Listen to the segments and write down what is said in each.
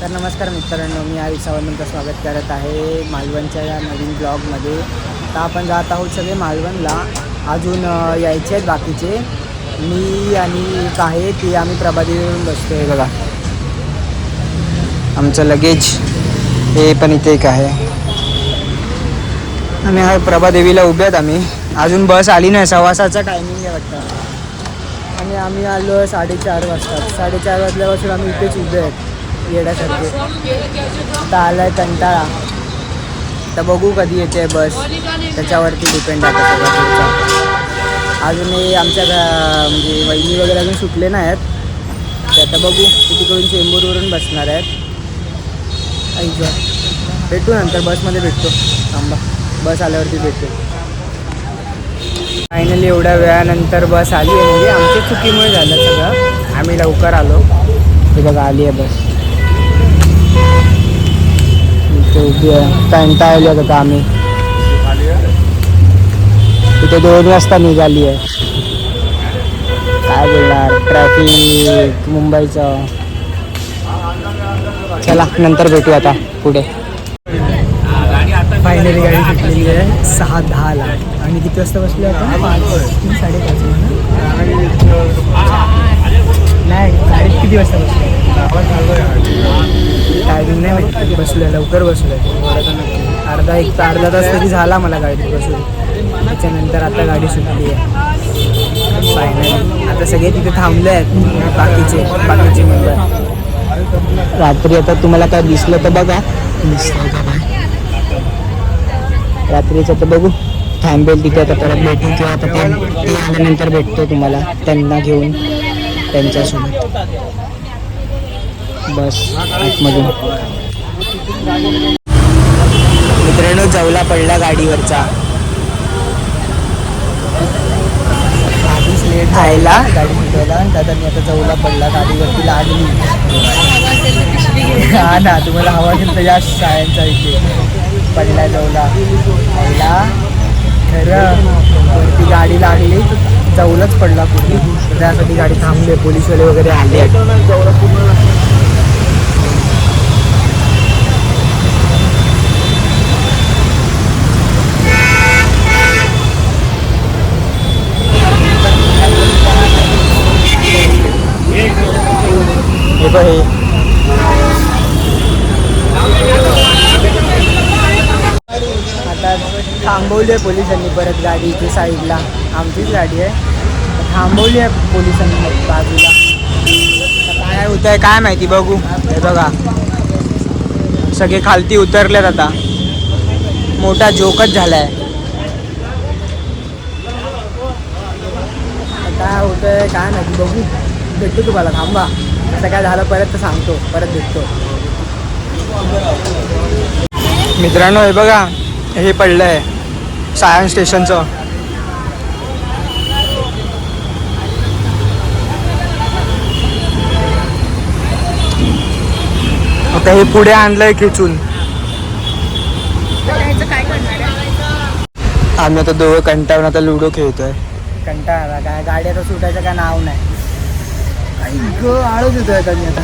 तर नमस्कार मित्रांनो मी आयुष सावंत तुमचं स्वागत करत आहे मालवणच्या या नवीन ब्लॉगमध्ये. तर आपण जात आहोत सगळे मालवणला. अजून यायचे आहेत बाकीचे. मी आणि एक आहे ती आम्ही प्रभादेवीवरून बसतो आहे बघा. आमचं लगेज हे पण इथे एक आहे. आणि हा प्रभादेवीला उभे आहेत आम्ही. अजून बस आली नाही सव्वासाचा टायमिंग आहे वाटतं. आणि आम्ही आलो आहे साडेचार वाजता. साडेचार वाजल्यापासून आम्ही इथेच उभे आहेत. येण्यासारखे आता आला आहे कंटाळा. तर बघू कधी येते बस. त्याच्यावरती डिपेंड आहे. अजूनही अजून आमच्या म्हणजे वहिनी वगैरे अजून सुटले नाही आहेत ते आता बघू तिकडून चेंबूरवरून बसणार आहेत. ऐक भेटू नंतर बसमध्ये भेटतो. थांबा. बस आल्यावरती भेटतो फायनली एवढ्या वेळानंतर बस आली आहे. म्हणजे आमच्या चुकीमुळे झालं सगळं. आम्ही लवकर आलो. ते बघा आली आहे बस. इथे उभी आहे. कंटाळली आता आम्ही तिथे दोन वाजता निघाली आहे. काय बोलणार? ट्रॅफिक मुंबईचं. चला नंतर भेटू आता पुढे. फायनली गाडी सुटलेली आहे. सहा दहाला आणि किती वाजता बसले पाच. तीन साडेपाच नाही गाडीत किती वाजता बसले? टायमिंग नाही माहिती. बसलं बसलोय लवकर बसलोय. अर्धा एक अर्धा तास तरी झाला मला गाडीत बसून. त्याच्यानंतर आता गाडी सुटली आहे फायनली आता सगळे तिथे थांबले आहेत बाकीचे बाकीचे मेंबर रात्री आता तुम्हाला काय दिसलं तर बघा. दिसलं का रात्रीचं तर बघू. थांबेल तिथे आता परत भेटू किंवा आता ते आल्यानंतर भेटतो तुम्हाला. त्यांना घेऊन त्यांच्यासोबत. बस आतमधून. मित्रांनो जवला पडला गाडीवरचा. आधीच लेट जायला गाडी निघायला आणि दादा मी आता जवला पडला गाडीवरती लागली. हा ना तुम्हाला हवा असेल तर या शाळांचा इथे. पडला जवला. पडला. खरं वरती गाडी लागली. जवळच पडला पूर्वी त्यासाठी गाडी थांबली पोलीसवाले वगैरे आले हे बघ हे आता थांबवली आहे पोलिसांनी परत गाडी इथे साईडला. आमचीच गाडी आहे. थांबवली आहे पोलिसांनी बाजूला. काय होत आहे काय माहिती बघू. हे बघा. सगळे खालती उतरलेत आता. मोठा जोकच झालाय. काय होत आहे काय माहिती बघू. भेटतो तुम्हाला थांबा. असं काय झालं परत तर सांगतो. परत भेटतो. मित्रांनो हे बघा. हे पडलं आहे सायन्स स्टेशनचं. आता हे पुढे आणलंय खेचून. आम्ही आता दोघं कंटाळून आता लुडो खेळतोय. कंटाळा काय गाडी आता सुटायचं काय नाव नाही. आळच येतोय आता मी आता.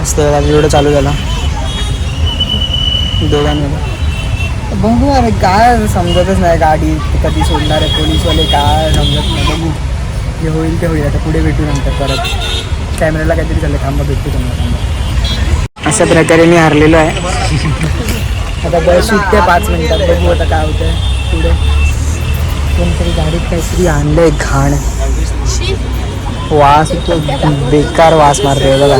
मस्त लुडो चालू झाला. दोघांमध्ये. बघू अरे काय समजतच नाही गाडी कधी सोडणार आहे पोलीसवाले काय समजत नाही. बघू. जे होईल ते होईल. आता पुढे भेटू नंतर परत. कॅमेऱ्याला काहीतरी झालं थांबा भेटतो तुम्हाला. थांबा. अशा प्रकारे मी हरलेलो आहे. आता बस सुटते पाच मिनिटात. बघू आता काय होतंय. पुढे. कोणतरी गाडीत काहीतरी आणलंय. घाण. वास तो बेकार वास मारतोय बघा.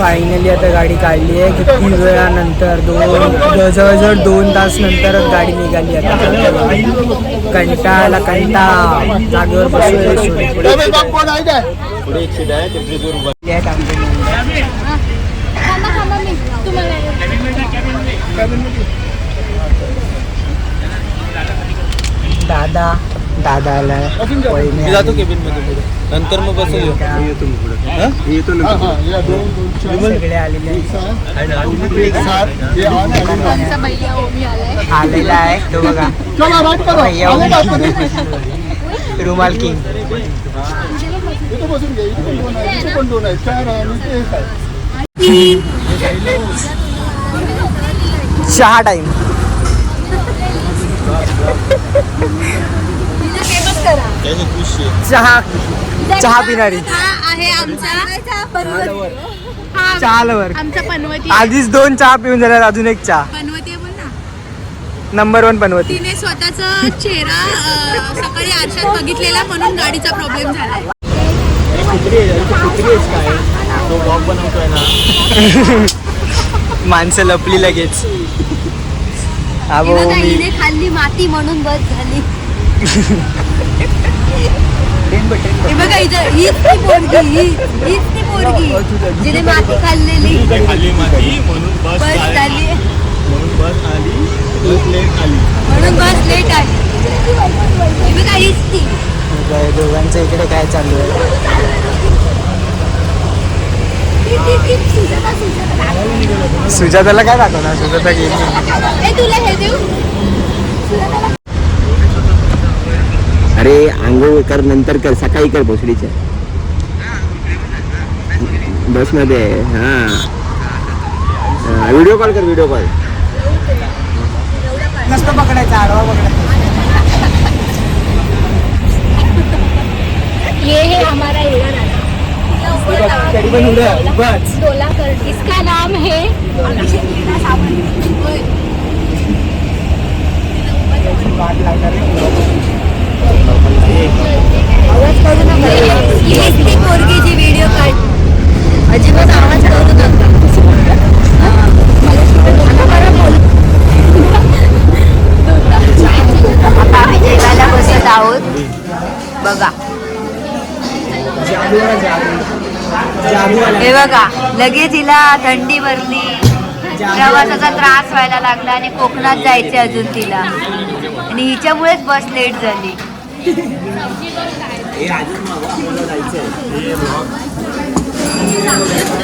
फायनली आता गाडी काढली आहे. किती वेळानंतर दोन जवळजवळ दोन तास नंतरच गाडी निघाली आता. कंटाळाला कंटाळा. जागेवर तुम्हाला दादा. दादा आलाय वहिनी मी जातो आली. केबिनमध्ये पुढे. नंतर मग बसून येऊ का? सगळे आलेले आमचा भैया? ओमी आलाय आलेला आहे तो बघा भैया ओमी. रुमाल किंग। चहा टाइम फेमस करा चहा चहा पिणारी. आहे आमचा. पनवती. चालवर आमचा पनवती आधीच दोन चहा पिऊन झाल्यात अजून एक चहा. पनवती आहे बोल ना. नंबर वन पनवती. तिने स्वतःचा चेहरा सकाळी आरशात बघितलेला म्हणून गाडीचा प्रॉब्लेम झालाय. ना माणसं लपली लगेच. हा खाल्ली माती म्हणून बस झाली. हे बघा इथं हीच ती पोरगी ही- हीच ती पोरगी जिने माती खाल्लेली. खाली माती म्हणून बस बस आली. झाली म्हणून बस आली लेट आली म्हणून बस लेट आली हे बघा हीच ती. दोघांचं इकडे काय चालू आहे? ती- ती- ती सुजाता, सुजाता. सुजाताला काय दाखवणार? सुजाता गेली. ए, तुला हे देऊ? अरे आंघोळ कर नंतर कर सकाळी कर भोसडीच्या बसमध्ये हा. व्हिडिओ कॉल कर व्हिडिओ कॉल नसतं पकडायचं आडवा पकडायचा. ये है हमारा. डोला कर. इसका नाम है? हे बघा लगेच हिला थंडी भरली प्रवासाचा त्रास व्हायला लागला आणि कोकणात जायचे अजून तिला. आणि हिच्यामुळेच बस लेट झाली. हे आधी आम्हाला जायचं आहे हे ब्लॉग.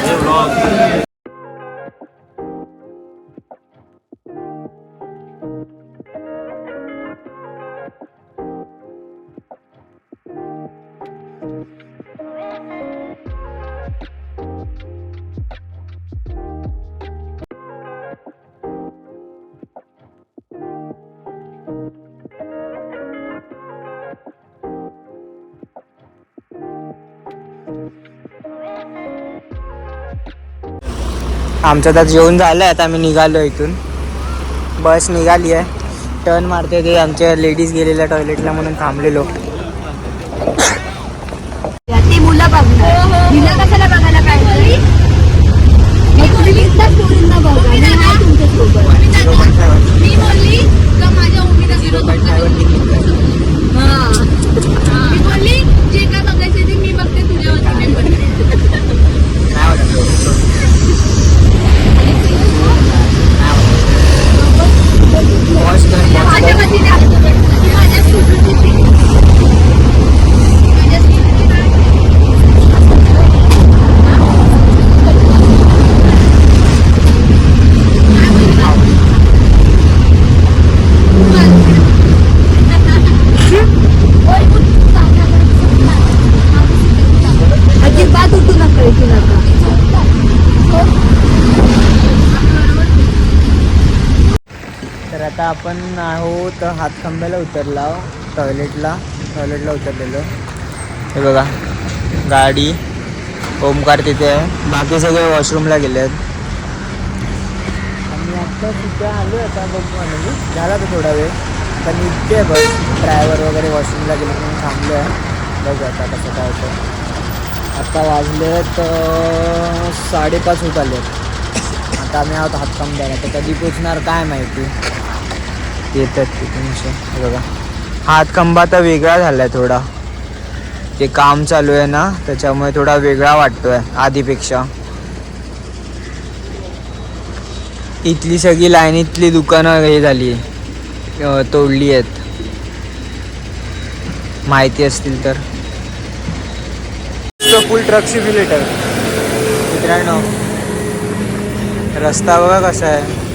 हे ब्लॉग. आमचं तर जेवण झालं आहे आता आम्ही निघालो इथून. बस निघाली आहे. टर्न मारते ते आमच्या लेडीज गेलेल्या टॉयलेटला म्हणून थांबलेलो ती मुलं बघणार हिला कशाला बघायला पाहिजे मग तुम्ही बिनधास्त पोरींना बघा मी आहे तुमच्यासोबत मी बोलली का माझ्या उमेदा झिरो हा मी बोलली जे काय बघायचं ते मी बघते तुझ्या वतीने माझ्या वतीने माझ्या सुकृतीची माझ्या अजिबात उठू नका उठू नका तर आता आपण आहोत हातखंब्याला उतरला टॉयलेटला टॉयलेटला उतरलेलो. हे बघा गाडी ओमकार तिथे आहे. बाकी सगळे वॉशरूमला गेले आहेत आणि आत्ता तिथे आलो आता बघू म्हणजे झाला तर थोडा वेळ. पण निघते बघ ड्रायव्हर वगैरे वॉशरूमला गेले म्हणून थांबलो आहे बघू आता कसं काय होतं आत्ता वाजले साडेपाच होत आले आता आम्ही आहोत हातकंब्याला तर कधी पोचणार काय माहिती? येतात तिथून हे बघा. हातखंबा तर वेगळा झाला आहे थोडा. ते काम चालू आहे ना त्याच्यामुळे थोडा वेगळा वाटतोय आधीपेक्षा. इथली सगळी लाईनीतली दुकानं हे झाली. तोडली आहेत. माहिती असतील तर. फुल ट्रक सिम्युलेटर मित्रांनो रस्ता बघा कसा आहे.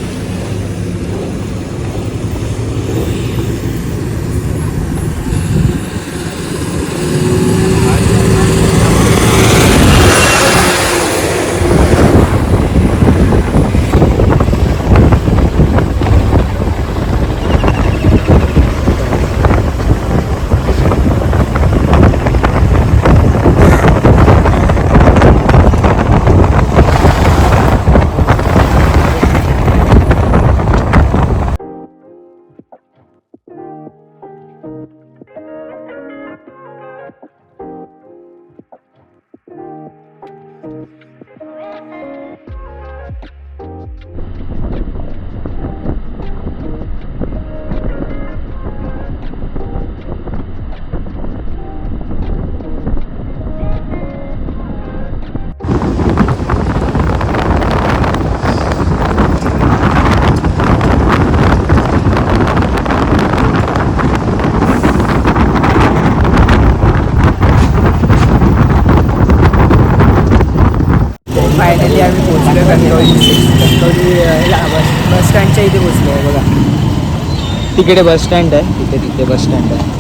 तिकडे बस स्टँड आहे. तिथे तिथे बस स्टँड आहे.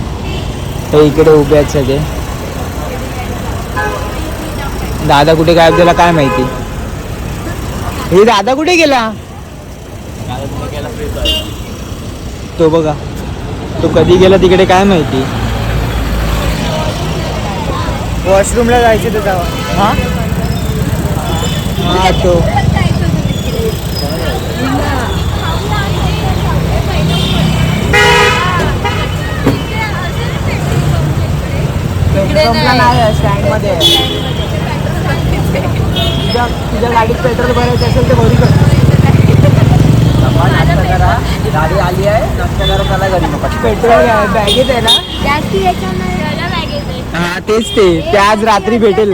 हे इकडे उभे आहेत सगळे. दादा कुठे गायब झाला काय माहिती? हे दादा कुठे गेला? तो बघा. तो कधी गेला तिकडे काय माहिती? वॉशरूमला जायचं तर जावा हा? हा तो. पेट्रोलला नाही. आहे स्टँडमध्ये तुझ्या तुझ्या गाडीत पेट्रोल भरायचं असेल तर भरू शकतो. गाडी आली आहे नाश्ता करा चला घरी पेट्रोल बॅगेत आहे ना? जास्ती याच्यामध्ये. बॅगेत आहे. हा तेच ते. ते आज रात्री भेटेल.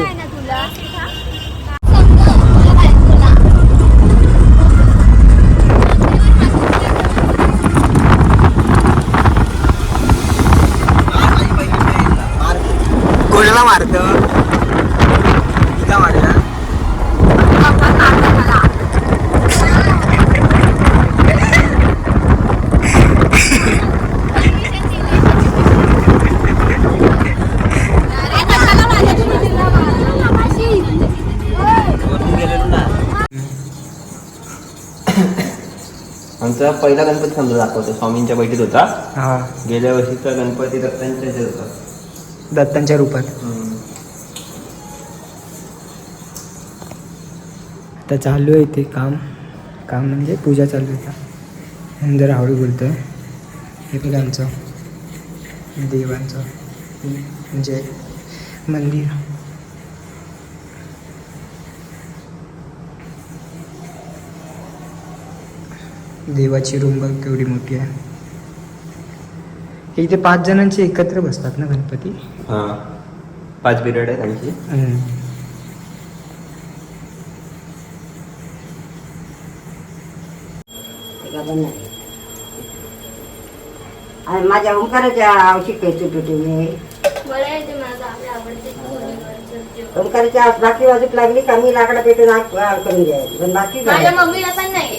आमचा पहिला गणपती समजा दाखवतो. स्वामींच्या बैठीत होता. हा. गेल्या वर्षीचा गणपती दत्तांच्या ह्याच्यात होता. दत्तांच्या रूपात. आता चालू आहे ते काम. काम म्हणजे पूजा चालू आहे. आता जरा हळू बोलतोय. हे बघा आमचं. देवांचं. म्हणजे मंदिर. देवाची रूम बघ केवढी मोठी आहे इथे पाच जणांचे एकत्र बसतात ना गणपती हा पाच पिरियड आहे त्यांची हम्म. आणि माझ्या ओंकाराच्या जेवण. ओंकाराच्या बाकी बाजूक लागली का मी लाकडा पेटून करून द्यायची पण बाकी. मम्मीला पण नाही.